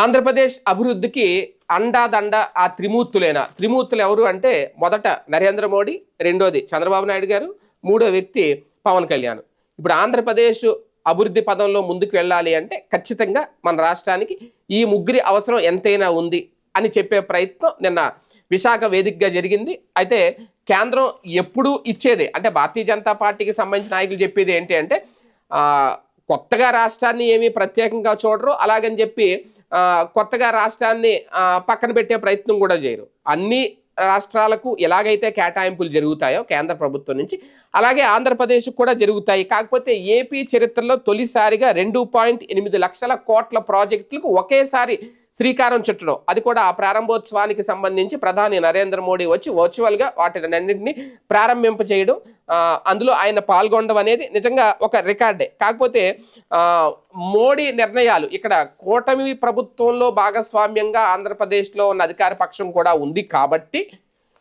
ఆంధ్రప్రదేశ్ అభివృద్ధికి అండాదండ ఆ త్రిమూర్తులేనా? త్రిమూర్తులు ఎవరు అంటే మొదట నరేంద్ర మోడీ రెండోది చంద్రబాబు నాయుడు గారు మూడో వ్యక్తి పవన్ కళ్యాణ్. ఇప్పుడు ఆంధ్రప్రదేశ్ అభివృద్ధి పదంలో ముందుకు వెళ్ళాలి అంటే ఖచ్చితంగా మన రాష్ట్రానికి ఈ ముగ్గురి అవసరం ఎంతైనా ఉంది అని చెప్పే ప్రయత్నం నిన్న విశాఖ వేదికగా జరిగింది. అయితే కేంద్రం ఎప్పుడూ ఇచ్చేదే అంటే భారతీయ జనతా పార్టీకి సంబంధించిన నాయకులు చెప్పేది ఏంటి అంటే కొత్తగా రాష్ట్రాన్ని ఏమీ ప్రత్యేకంగా చూడరు. అలాగని చెప్పి కొత్తగా రాష్ట్రాన్ని పక్కన పెట్టే ప్రయత్నం కూడా చేయరు. అన్ని రాష్ట్రాలకు ఎలాగైతే కేటాయింపులు జరుగుతాయో కేంద్ర ప్రభుత్వం నుంచి అలాగే ఆంధ్రప్రదేశ్ కూడా జరుగుతాయి. కాకపోతే ఏపీ చరిత్రలో తొలిసారిగా రెండు పాయింట్ ఎనిమిది లక్షల కోట్ల ప్రాజెక్టులకు ఒకేసారి శ్రీకారం చుట్టడం. అది కూడా ఆ ప్రారంభోత్సవానికి సంబంధించి ప్రధాని నరేంద్ర మోడీ వచ్చి వర్చువల్గా వాటినన్నింటినీ ప్రారంభింప చేయడం. అందులో ఆయన పాల్గొనడం అనేది నిజంగా ఒక రికార్డే. కాకపోతే మోడీ నిర్ణయాలు ఇక్కడ కూటమి ప్రభుత్వంలో భాగస్వామ్యంగా ఆంధ్రప్రదేశ్లో ఉన్న అధికార పక్షం కూడా ఉంది కాబట్టి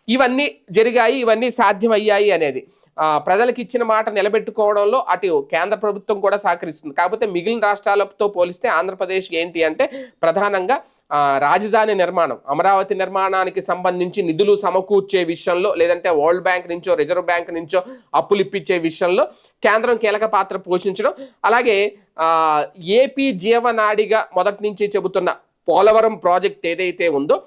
ఇవన్నీ జరిగాయి ఇవన్నీ సాధ్యమయ్యాయి అనేది. ప్రజలకు ఇచ్చిన మాట నిలబెట్టుకోవడంలో అటు కేంద్ర ప్రభుత్వం కూడా సహకరిస్తుంది. కాకపోతే మిగిలిన రాష్ట్రాలతో పోలిస్తే ఆంధ్రప్రదేశ్ ఏంటి అంటే ప్రధానంగా రాజధాని నిర్మాణం అమరావతి నిర్మాణానికి సంబంధించి నిధులు సమకూర్చే విషయంలో లేదంటే వరల్డ్ బ్యాంక్ నుంచో రిజర్వ్ బ్యాంక్ నుంచో అప్పులు ఇప్పించే విషయంలో కేంద్రం కీలక పాత్ర పోషించడం. అలాగే ఏపీ జీవనాడిగా మొదటి నుంచి చెబుతున్న పోలవరం ప్రాజెక్ట్ ఏదైతే ఉందో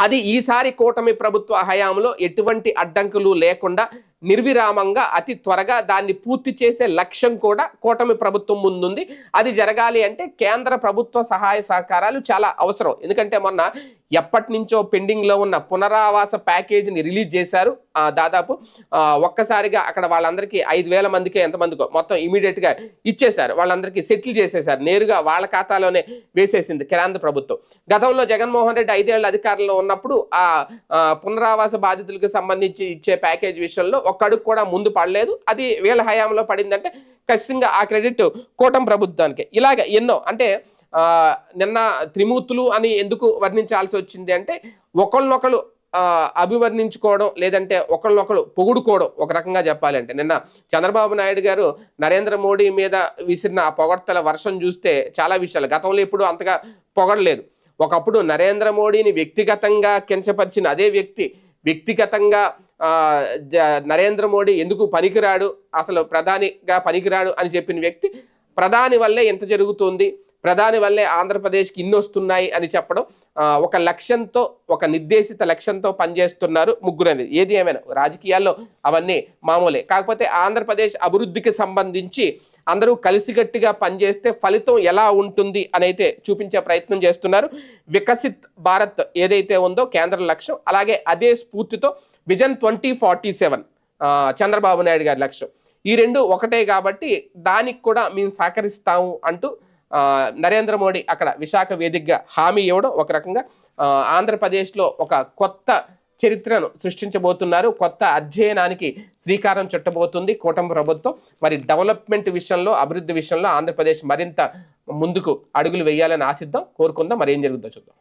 అది ఈసారి కూటమి ప్రభుత్వ హయాంలో ఎటువంటి అడ్డంకులు లేకుండా నిర్విరామంగా అతి త్వరగా దాన్ని పూర్తి చేసే లక్ష్యం కూడా కూటమి ప్రభుత్వం ముందుంది. అది జరగాలి అంటే కేంద్ర ప్రభుత్వ సహాయ సహకారాలు చాలా అవసరం. ఎందుకంటే మొన్న ఎప్పటి నుంచో పెండింగ్లో ఉన్న పునరావాస ప్యాకేజీని రిలీజ్ చేశారు. దాదాపు ఒక్కసారిగా అక్కడ వాళ్ళందరికీ ఐదు వేల మందికి ఎంతమందికో మొత్తం ఇమీడియట్గా ఇచ్చేశారు. వాళ్ళందరికీ సెటిల్ చేసేశారు. నేరుగా వాళ్ళ ఖాతాలోనే వేసేసింది కేంద్ర ప్రభుత్వం. గతంలో జగన్మోహన్ రెడ్డి ఐదేళ్ళ అధికారంలో ఉన్నప్పుడు ఆ ఆ, పునరావాస బాధితులకు సంబంధించి ఇచ్చే ప్యాకేజ్ విషయంలో ఒక్కడుగు కూడా ముందు పడలేదు. అది వీళ్ళ హయాంలో పడిందంటే ఖచ్చితంగా ఆ క్రెడిట్ కూటమి ప్రభుత్వానికి. ఇలాగ ఎన్నో అంటే నిన్న త్రిమూర్తులు అని ఎందుకు వర్ణించాల్సి వచ్చింది అంటే ఒకళ్ళనొకళ్ళు అభివర్ణించుకోవడం లేదంటే ఒకళ్ళనొకళ్ళు పొగుడుకోవడం ఒక రకంగా చెప్పాలంటే నిన్న చంద్రబాబు నాయుడు గారు నరేంద్ర మోడీ మీద విసిరిన ఆ పొగడ్తల వర్షం చూస్తే చాలా విషయాలు. గతంలో ఎప్పుడు అంతగా పొగడలేదు. ఒకప్పుడు నరేంద్ర మోడీని వ్యక్తిగతంగా కించపరిచిన అదే వ్యక్తి వ్యక్తిగతంగా నరేంద్ర మోడీ ఎందుకు పనికిరాడు? అసలు ప్రధానిగా పనికిరాడు అని చెప్పిన వ్యక్తి ప్రధాని వల్లే ఎంత జరుగుతుంది? ప్రధాని వల్లే ఆంధ్రప్రదేశ్కి ఇన్ని వస్తున్నాయి అని చెప్పడం ఒక లక్ష్యంతో ఒక నిర్దేశిత లక్ష్యంతో పనిచేస్తున్నారు ముగ్గురు అనేది. ఏది ఏమైనా రాజకీయాల్లో అవన్నీ మామూలే. కాకపోతే ఆంధ్రప్రదేశ్ అభివృద్ధికి సంబంధించి అందరూ కలిసికట్టుగా పనిచేస్తే ఫలితం ఎలా ఉంటుంది అనైతే చూపించే ప్రయత్నం చేస్తున్నారు వికసిత్ భారత్ ఏదైతే ఉందో కేంద్ర లక్ష్యం అలాగే అదే స్ఫూర్తితో vision twenty forty seven Chandrababu Naidu గారి లక్ష్యం. ఈ రెండు ఒకటే కాబట్టి దానికి కూడా మేము సహకరిస్తాము అంటూ నరేంద్ర మోడీ అక్కడ విశాఖ వేదికగా హామీ ఇవ్వడం ఒక రకంగా ఆంధ్రప్రదేశ్లో ఒక కొత్త చరిత్రను సృష్టించబోతున్నారు. కొత్త అధ్యయనానికి శ్రీకారం చుట్టబోతుంది కూటమి ప్రభుత్వం. మరి డెవలప్మెంట్ విషయంలో అభివృద్ధి విషయంలో ఆంధ్రప్రదేశ్ మరింత ముందుకు అడుగులు వేయాలని ఆశిద్దాం కోరుకుందాం. మరి ఏం జరుగుతుందో చూద్దాం.